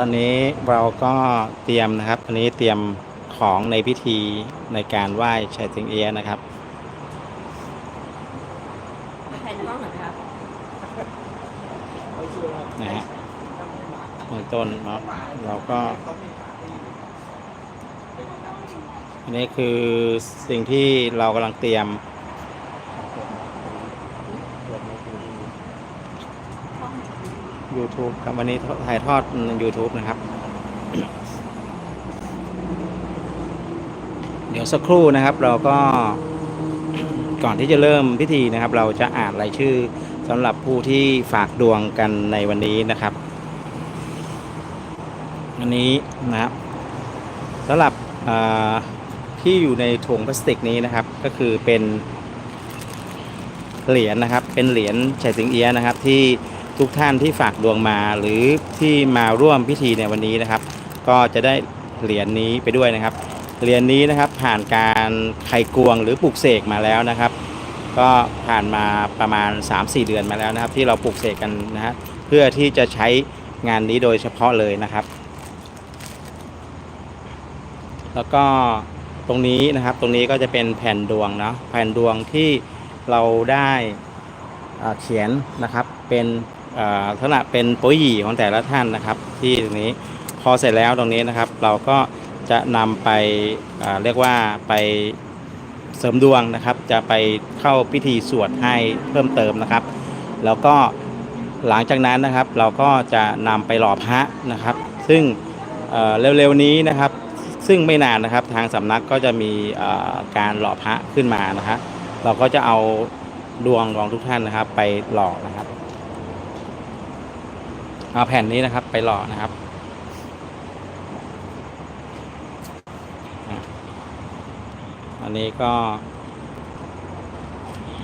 ตอนนี้เราก็เตรียมนะครับอันนี้เตรียมของในพิธีในการไหว้ชัยสิงเอียะนะครับแผ่นกล้องหน่อยครับนะฮะเบื้องต้นเนาะเราก็อันนี้คือสิ่งที่เรากำลังเตรียม YouTube ครับวันนี้ถ่ายทอด YouTube นะครับ เดี๋ยวสักครู่นะครับ เราก็ก่อนที่จะเริ่มพิธีนะครับ เราจะอ่านรายชื่อสำหรับผู้ที่ฝากดวงกันในวันนี้นะครับอันนี้นะครับสำหรับที่อยู่ในถุงพลาสติกนี้นะครับ ก็คือเป็นเหรียญนะครับ เป็นเหรียญชัยสิงเอียะนะครับที่ ทุกท่านที่ฝากดวงมาหรือที่มาร่วมพิธีในวันนี้นะครับ ก็จะได้เหรียญนี้ไปด้วยนะครับเหรียญนี้นะครับผ่านการไขกวงหรือปลูกเสกมาแล้วนะครับ ก็ผ่านมาประมาณ 3-4 เดือนมาแล้วนะครับ ที่เราปลูกเสกกันนะฮะเพื่อที่จะใช้งานนี้โดยเฉพาะเลยนะครับ แล้วก็ตรงนี้นะครับตรงนี้ก็จะเป็นแผ่นดวงเนาะแผ่นดวงที่เราได้เขียนนะครับเป็น ลักษณะเป็นโป้ยหยีของแต่ละท่านนะครับ ที่ตรงนี้พอเสร็จแล้วตรงนี้นะครับ เราก็จะนำไปเรียกว่าไปเสริมดวงนะครับ จะไปเข้าพิธีสวดให้เพิ่มเติมนะครับ แล้วก็หลังจากนั้นนะครับ เราก็จะนำไปหล่อพระนะครับ ซึ่งเเร็วๆนี้นะครับ ซึ่งไม่นานนะครับทางสำนักก็จะมีการหล่อพระขึ้นมานะฮะเราก็จะเอาดวงของทุกท่านนะครับ ไปหล่อนะครับ เอาแผ่นนี้นะครับ ไปหล่อนะครับอันนี้ก็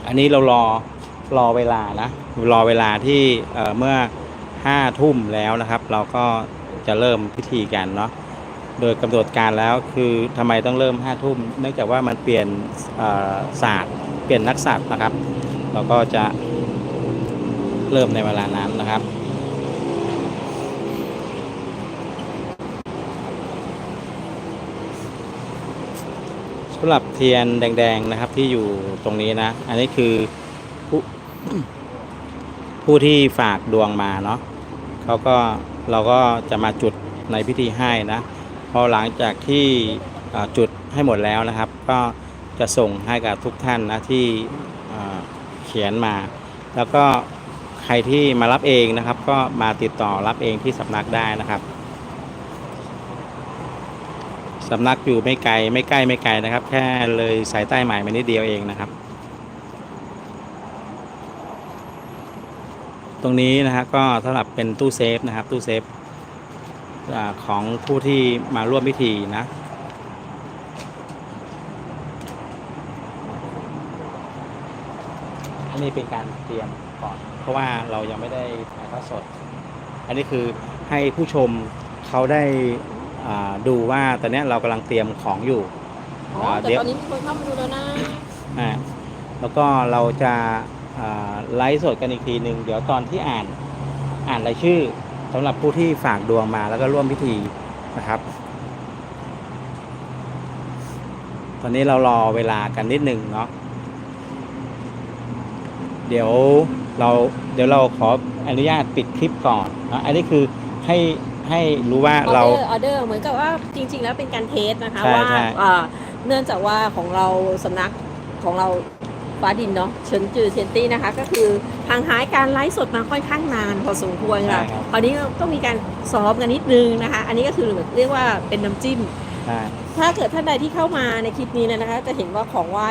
อันนี้เรารอรอเวลานะรอเวลาที่เเมื่อห้าทุ่มแล้วนะครับ เราก็จะเริ่มพิธีกันเนาะโดยกำหนดการแล้วคือทำไมต้องเริ่มห้าทุ่มเนื่องจากว่ามันเปลี่ยนศาสตร์ เปลี่ยนนักษัตร์นะครับ เราก็จะเริ่มในเวลานั้นนะครับ หรับเทียนแดง ๆนะครับที่อยู่ตรงนี้นะ อันนี้คือผู้ผู้ที่ฝากดวงมาเนาะเขาก็เราก็จะมาจุดในพิธีให้นะ พอหลังจากที่จุดให้หมดแล้วนะครับ ก็จะส่งให้กับทุกท่านนะที่เขียนมา แล้วก็ใครที่มารับเองนะครับ ก็มาติดต่อรับเองที่สำนักได้นะครับ สำนักอยู่ไม่ไกลไม่ใกล้ไม่ไกลนะครับ แค่เลยสายใต้หมายมานิดเดียวเองนะครับ ตรงนี้นะฮะก็สำหรับเป็นตู้เซฟนะครับ ตู้เซฟอของผู้ที่มาร่วมพิธีนะอันนี้เป็นการเตรียมก่อน เพราะว่าเรายังไม่ได้ถ่ายทอดสด อันนี้คือให้ผู้ชมเขาได้ ดูว่าตอนเนี้ยเรากำลังเตรียมของอยู่อ๋อแต่ตอนนี้มีคนเข้ามาดูแล้วนะอ่าแล้วก็เราจะอ่าไลฟ์สดกันอีกทีหนึ่งเดี๋ยวตอนที่อ่านอ่านรายชื่อสำหรับผู้ที่ฝากดวงมาแล้วก็ร่วมพิธีนะครับ ตอนนี้เรารอเวลากันนิดหนึ่งเนาะเดี๋ยวเราเดี๋ยวเราขออนุญาตปิดคลิปก่อนนะอันนี้คือให้ ให้รู้ว่าออเราเดอร์ออเดอร์เหมือนกับว่าจริง ๆ แล้วเป็นการเทสนะคะใช่ว่าใช่อ่าเนื่องจากว่าของเราสำนักของเราฟ้าดินเนาะเฉินจือเทียนตี้นะคะ ก็คือห่างหายการไลฟ์สดมาค่อนข้างนานพอสมควรค่ะใช่ครับคราวนี้ต้องมีการซ้อมกันนิดนึงนะคะ อันนี้ก็คือเรียกว่าเป็นน้ำจิ้ม ใช่ถ้าเกิดท่านใดที่เข้ามาในคลิปนี้นะคะ จะเห็นว่าของไหว้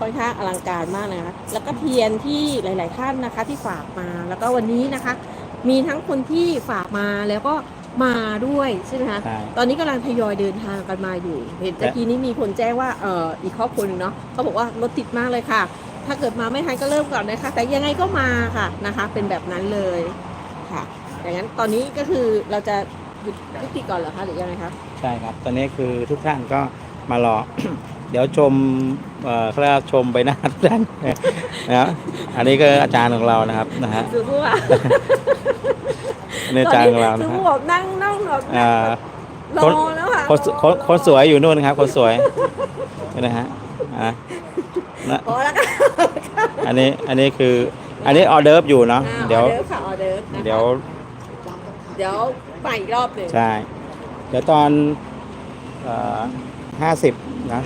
ค่อนข้างอลังการมากนะคะ แล้วก็เทียนที่หลาย ๆ ท่านนะคะที่ฝากมา แล้วก็วันนี้นะคะ มีทั้งคนที่ฝากมาแล้วก็ มาด้วยใช่ไหมคะ ใช่ ตอนนี้กำลังทยอยเดินทางกันมาอยู่ เห็นตะกี้นี้มีคนแจ้งว่าเอ่ออีกครอบครัวหนึงเนาะเขาบอกว่ารถติดมากเลยค่ะ ถ้าเกิดมาไม่ทันก็เริ่มก่อนนะคะ แต่ยังไงก็มาค่ะนะคะ เป็นแบบนั้นเลยค่ะอย่างนั้นตอนนี้ก็คือเราจะหยุดพิธีก่อนเหรอคะหรือยังไงคะ ใช่ครับ ตอนนี้คือทุกท่านก็มารอ เดี๋ยวชมเอ่อเขาเรียกว่าชมใบหน้าทุกท่านนะครับ อันนี้ก็อาจารย์ของเรานะครับนะฮะคือพู ดว่านเนจางของเราคืนะอฮะบอกนั่งนั่งแบบอ่า รอแล้วค่ะคนคนคนสวยอยู่นู่นครับ คนสวยนี่นะฮะอะนะพอแล้วค่ะอันนี้อันนี้คือ อันนี้ออเดิร์ฟอยู่เนาะอ่าเดี๋ยว ออเดิร์ฟค่ะออเดิร์ฟนะคะเดี๋ยวเดี๋ยวไปอีกรอบหนึ่งใช่เดี๋ยวตอนห้าสิบนะ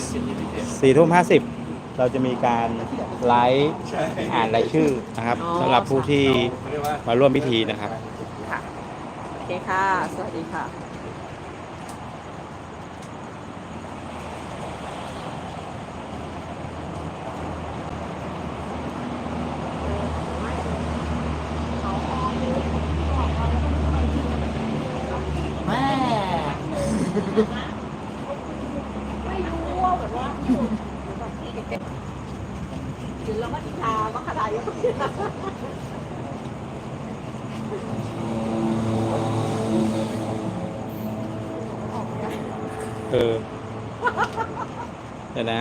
สี่ทุ่มห้าสิบเราจะมีการไลฟ์อ่านรายชื่อนะครับสำหรับผู้ที่มาร่วมพิธีนะครับค่ะโอ เคค่ะ สวัสดีค่ะแม่ไม่รู้ว่าแบบว่าหรือเราก็ทิทาว่าขนายัง ออเดี๋ยวนะ